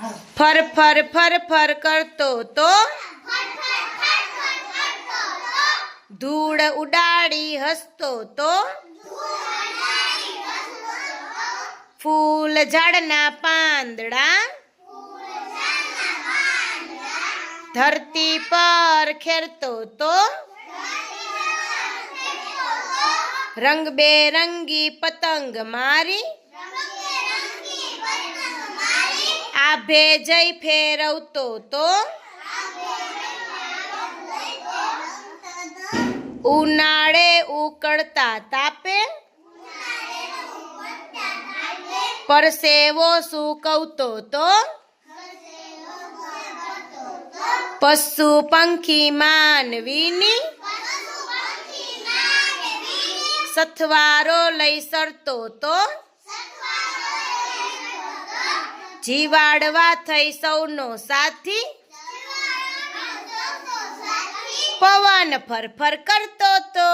ફર ફર ફર ફર કરતો તો? ધૂળ ઉડાડી હસતો તો? ફૂલ ઝાડના પાંદડા? ધરતી પર ખેરતો તો? રંગબેરંગી પતંગ મારી? આભે જઈ ફેરવતો તો ઉનાળે ઉકળતા તાપે? પરસેવો સૂકવતો તો પશુ પંખી માનવીની? સથવારો લઈ સરતો તો? જીવાડવા થઈ સૌનો સાથી. પવન ફરફર કરતો તો.